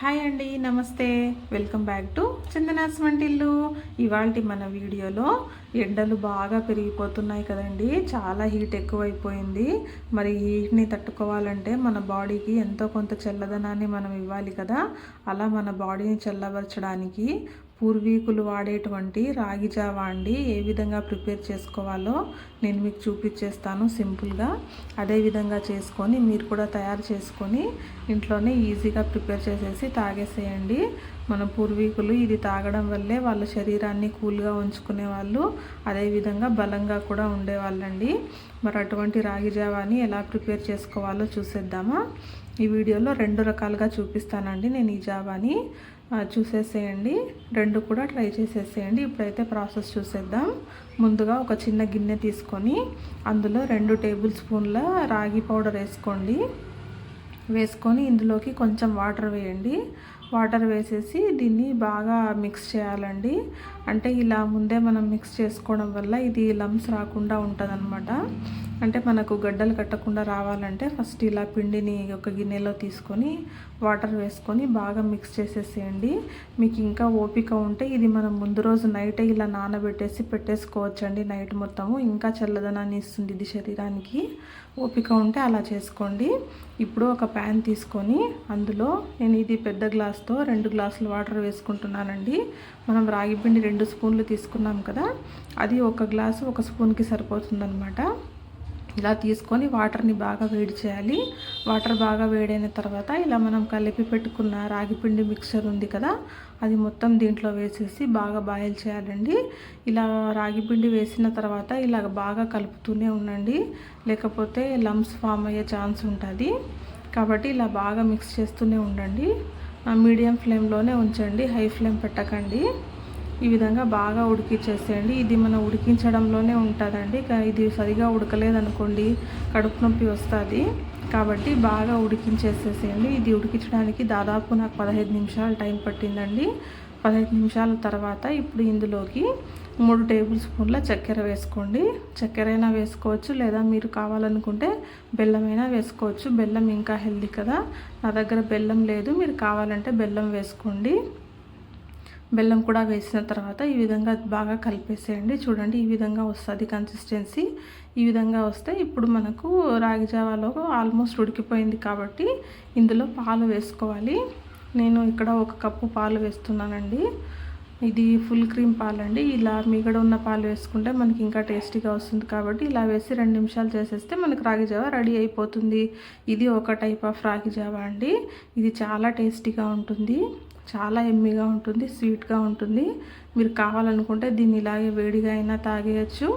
Hi అండి నమస్తే. Welcome back to Chandana's వంటిల్లు. ఇవాళ మన వీడియోలో ఎండలు బాగా పెరిగిపోతున్నాయి కదండి. చాలా హీట్ ఎక్కువైపోయింది. మరి హీట్ని తట్టుకోవాలంటే మన బాడీకి ఎంతో కొంత చల్లదనాన్ని మనం ఇవ్వాలి కదా. అలా మన బాడీని చల్లబరచడానికి పూర్వీకులు వాడేటువంటి రాగి జావా అండి. ఏ విధంగా ప్రిపేర్ చేసుకోవాలో నేను మీకు చూపించేస్తాను సింపుల్గా. అదే విధంగా చేసుకొని మీరు కూడా తయారు చేసుకొని ఇంట్లోనే ఈజీగా ప్రిపేర్ చేసేసి తాగేసేయండి. మన పూర్వీకులు ఇది తాగడం వల్లే వాళ్ళ శరీరాన్ని కూల్గా ఉంచుకునే వాళ్ళు అదేవిధంగా బలంగా కూడా ఉండేవాళ్ళండి. మరి అటువంటి రాగి జావాని ఎలా ప్రిపేర్ చేసుకోవాలో చూసేద్దామా? ఈ వీడియోలో రెండు రకాలుగా చూపిస్తానండి. నేను ఈ జాబాని చూసేసేయండి. రెండు కూడా ట్రై చేసేసేయండి. ఇప్పుడైతే ప్రాసెస్ చూసేద్దాం. ముందుగా ఒక చిన్న గిన్నె తీసుకొని అందులో రెండు టేబుల్ స్పూన్ల రాగి పౌడర్ వేసుకోండి. వేసుకొని ఇందులోకి కొంచెం వాటర్ వేయండి. వాటర్ వేసేసి దీన్ని బాగా మిక్స్ చేయాలండి. అంటే ఇలా ముందే మనం మిక్స్ చేసుకోవడం వల్ల ఇది లమ్స్ రాకుండా ఉంటుంది అంటే మనకు గడ్డలు కట్టకుండా రావాలంటే ఫస్ట్ ఇలా పిండిని ఒక గిన్నెలో తీసుకొని వాటర్ వేసుకొని బాగా మిక్స్ చేసేసేయండి. మీకు ఇంకా ఓపిక ఉంటే ఇది మనం ముందు రోజు నైటే ఇలా నానబెట్టేసి పెట్టేసుకోవచ్చండి నైట్ మొత్తము. ఇంకా చల్లదనాన్ని ఇస్తుంది ఇది శరీరానికి. ఓపిక ఉంటే అలా చేసుకోండి. ఇప్పుడు ఒక ప్యాన్ తీసుకొని అందులో నేను ఇది పెద్ద గ్లాస్తో రెండు గ్లాసులు వాటర్ వేసుకుంటున్నానండి. మనం రాగి పిండి రెండు రెండు స్పూన్లు తీసుకున్నాం కదా అది ఒక గ్లాసు ఒక స్పూన్కి సరిపోతుందనమాట ఇలా తీసుకొని వాటర్ని బాగా వేడి చేయాలి. వాటర్ బాగా వేడైన తర్వాత ఇలా మనం కలిపి పెట్టుకున్న రాగిపిండి మిక్చర్ ఉంది కదా అది మొత్తం దీంట్లో వేసేసి బాగా బాయిల్ చేయాలండి. ఇలా రాగిపిండి వేసిన తర్వాత ఇలా బాగా కలుపుతూనే ఉండండి. లేకపోతే లమ్స్ ఫామ్ అయ్యే ఛాన్స్ ఉంటుంది. కాబట్టి ఇలా బాగా మిక్స్ చేస్తూనే ఉండండి. మీడియం ఫ్లేమ్లోనే ఉంచండి హై ఫ్లేమ్ పెట్టకండి. ఈ విధంగా బాగా ఉడికించేసేయండి ఇది మనం ఉడికించడంలోనే ఉంటుందండి. ఇది సరిగా ఉడకలేదనుకోండి కడుపు నొప్పి వస్తుంది. కాబట్టి బాగా ఉడికించేసేసేయండి. ఇది ఉడికించడానికి దాదాపు నాకు పదహైదు నిమిషాలు టైం పట్టిందండి. పదహైదు నిమిషాల తర్వాత ఇప్పుడు ఇందులోకి మూడు టేబుల్ స్పూన్ల చక్కెర వేసుకోండి. చక్కెర అయినా వేసుకోవచ్చు లేదా మీరు కావాలనుకుంటే బెల్లమైనా వేసుకోవచ్చు. బెల్లం ఇంకా హెల్దీ కదా. నా దగ్గర బెల్లం లేదు. మీరు కావాలంటే బెల్లం వేసుకోండి. బెల్లం కూడా వేసిన తర్వాత ఈ విధంగా బాగా కలిపేసేయండి. చూడండి ఈ విధంగా వస్తుంది కన్సిస్టెన్సీ ఈ విధంగా వస్తే ఇప్పుడు మనకు రాగి జావాలో ఆల్మోస్ట్ ఉడికిపోయింది కాబట్టి ఇందులో పాలు వేసుకోవాలి. నేను ఇక్కడ ఒక కప్పు పాలు వేస్తున్నానండి. ఇది ఫుల్ క్రీమ్ పాలండి. ఇలా మిగడ ఉన్న పాలు వేసుకుంటే మనకి ఇంకా టేస్టీగా వస్తుంది కాబట్టి ఇలా వేసి రెండు నిమిషాలు చేసేస్తే మనకు రాగి జావా రెడీ అయిపోతుంది. ఇది ఒక టైప్ ఆఫ్ రాగి జావా అండి. ఇది చాలా టేస్టీగా ఉంటుంది. చాలా ఎమ్మిగా ఉంటుంది స్వీట్గా ఉంటుంది. మీరు కావాలనుకుంటే దీన్ని ఇలాగే వేడిగా అయినా తాగేయచ్చు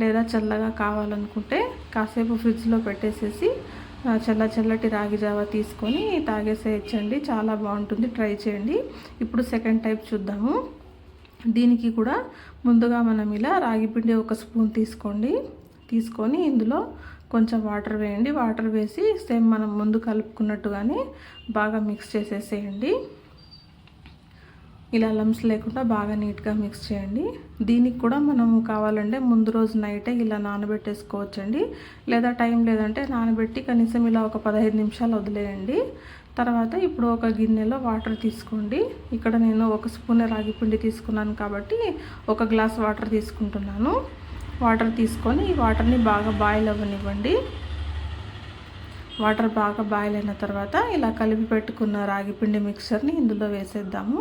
లేదా చల్లగా కావాలనుకుంటే కాసేపు ఫ్రిడ్జ్లో పెట్టేసేసి చల్ల చల్లటి రాగి జావా తీసుకొని తాగేసేయచ్చండి. చాలా బాగుంటుంది. ట్రై చేయండి. ఇప్పుడు సెకండ్ టైప్ చూద్దాము. దీనికి కూడా ముందుగా మనం ఇలా రాగి పిండి ఒక స్పూన్ తీసుకోండి. తీసుకొని ఇందులో కొంచెం వాటర్ వేయండి. వాటర్ వేసి సేమ్ మనం ముందు కలుపుకున్నట్టుగానే బాగా మిక్స్ చేసేసేయండి. ఇలా లమ్స్ లేకుండా బాగా నీట్గా మిక్స్ చేయండి. దీనికి కూడా మనము కావాలంటే ముందు రోజు నైటే ఇలా నానబెట్టేసుకోవచ్చండి. లేదా టైం లేదంటే నానబెట్టి కనీసం ఇలా ఒక పదహైదు నిమిషాలు వదిలేయండి. తర్వాత ఇప్పుడు ఒక గిన్నెలో వాటర్ తీసుకోండి. ఇక్కడ నేను ఒక స్పూన్ రాగి పిండి తీసుకున్నాను కాబట్టి ఒక గ్లాస్ వాటర్ తీసుకుంటున్నాను. వాటర్ తీసుకొని ఈ వాటర్ని బాగా బాయిల్ అవ్వనివ్వండి. వాటర్ బాగా బాయిల్ అయిన తర్వాత ఇలా కలిపి పెట్టుకున్న రాగి పిండి మిక్చర్ని ఇందులో వేసేద్దాము.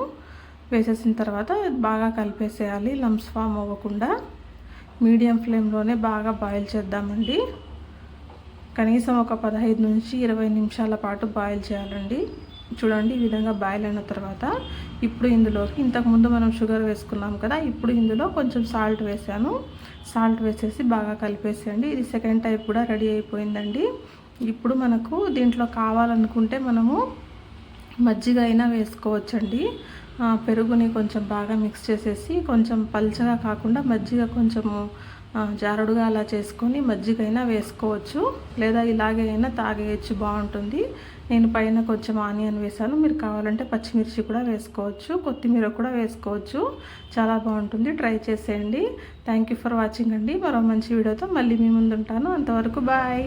వేసేసిన తర్వాత బాగా కలిపేసేయాలి. లంప్స్ ఫామ్ అవ్వకుండా మీడియం ఫ్లేమ్లోనే బాగా బాయిల్ చేద్దామండి. కనీసం ఒక పదహైదు నుంచి ఇరవై నిమిషాల పాటు బాయిల్ చేయాలండి. చూడండి ఈ విధంగా బాయిల్ అయిన తర్వాత ఇప్పుడు ఇందులోకి ఇంతకుముందు మనం షుగర్ వేసుకున్నాం కదా ఇప్పుడు ఇందులో కొంచెం సాల్ట్ వేసాను. సాల్ట్ వేసేసి బాగా కలిపేసేయండి. ఇది సెకండ్ టైప్ కూడా రెడీ అయిపోయిందండి. ఇప్పుడు మనకు దీంట్లో కావాలనుకుంటే మనము మజ్జిగ అయినా వేసుకోవచ్చండి. పెరుగుని కొంచెం బాగా మిక్స్ చేసేసి కొంచెం పల్చగా కాకుండా మజ్జిగ కొంచెము జారుడుగా అలా చేసుకొని మజ్జిగైనా వేసుకోవచ్చు. లేదా ఇలాగే అయినా తాగేయచ్చు బాగుంటుంది. నేను పైన కొంచెం ఆనియన్ వేసాను. మీరు కావాలంటే పచ్చిమిర్చి కూడా వేసుకోవచ్చు. కొత్తిమీర కూడా వేసుకోవచ్చు. చాలా బాగుంటుంది. ట్రై చేసేయండి. థ్యాంక్ యూ ఫర్ వాచింగ్ అండి. మరో మంచి వీడియోతో మళ్ళీ మీ ముందుంటాను. అంతవరకు బాయ్.